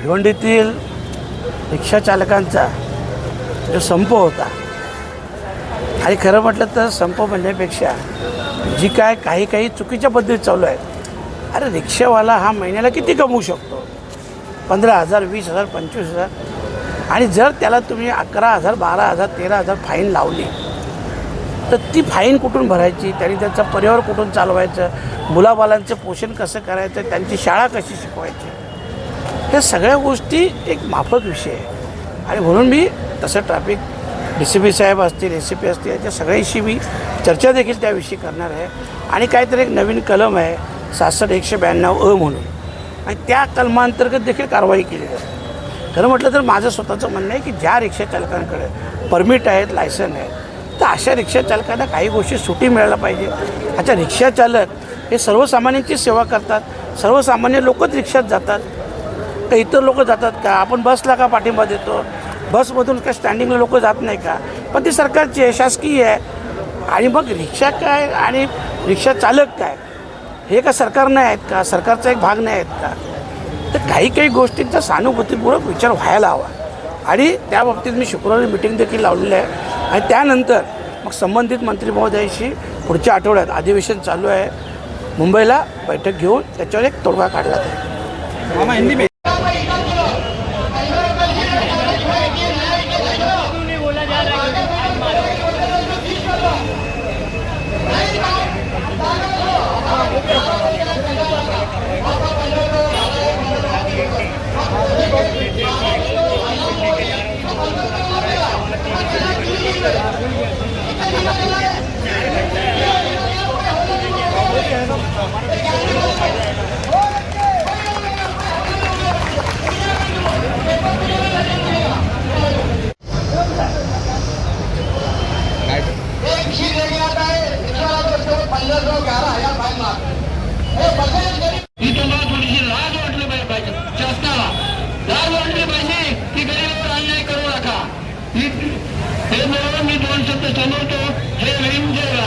भिवंडीतील रिक्षाचालकांचा जो संप होता आणि खरं म्हटलं तर संप म्हणण्यापेक्षा जी काय काही काही चुकीच्या पद्धती चालू आहेत. अरे रिक्षावाला हा महिन्याला किती कमवू शकतो? पंधरा हजार वीस हजार पंचवीस हजार. आणि जर त्याला तुम्ही अकरा हजार बारा हजार तेरा हजार फाईन लावली तर ती फाईन कुठून भरायची? त्यांनी त्यांचा परिवार कुठून चालवायचं? मुलाबालांचं पोषण कसं करायचं? त्यांची शाळा कशी शिकवायची? ह्या सगळ्या गोष्टी एक माफक विषय आहे. आणि म्हणून मी तसं ट्रॅफिक डी सी पी साहेब असतील ए सी पी असतील याच्या सगळ्यांशी मी चर्चा देखील त्याविषयी करणार आहे. आणि काहीतरी एक नवीन कलम आहे सहासष्ट एकशे ब्याण्णव अ म्हणून. आणि त्या कलमांतर्गत देखील कारवाई केली जाते खरं म्हटलं तर माझं स्वतःचं म्हणणं आहे की ज्या रिक्षा चालकांकडे परमिट आहेत लायसन आहेत तर अशा रिक्षा चालकांना काही गोष्टी सुटी मिळायला पाहिजे. अच्छा रिक्षा चालक हे सर्वसामान्यांची सेवा करतात सर्वसामान्य लोकच रिक्षात जातात. का इतर लोक जातात का? आपण बसला का पाठिंबा देतो? बसमधून का स्टँडिंगला लोक जात नाही का? पण ती सरकारची आहे शासकीय आहे. आणि मग रिक्षा काय आणि रिक्षा चालक काय? हे का सरकार नाही आहेत का? सरकारचा एक भाग नाही आहेत का? तर काही काही गोष्टींचा सहानुभूतीपूर्वक विचार व्हायला हवा. आणि त्या बाबतीत मी शुक्रवारी मिटिंग देखील लावलेली आहे. आणि त्यानंतर मग संबंधित मंत्री महोदयाशी पुढच्या आठवड्यात अधिवेशन चालू आहे. मुंबईला बैठक घेऊन त्याच्यावर एक तोडगा काढला जाईल. ही तुम्हाला थोडीशी लाज वाटली पाहिजे शासनाला लाज वाटली पाहिजे की गरीबावर अन्याय करू नका ही- हे बरोबर मी दोन शब्द समजतो हे म्हणजे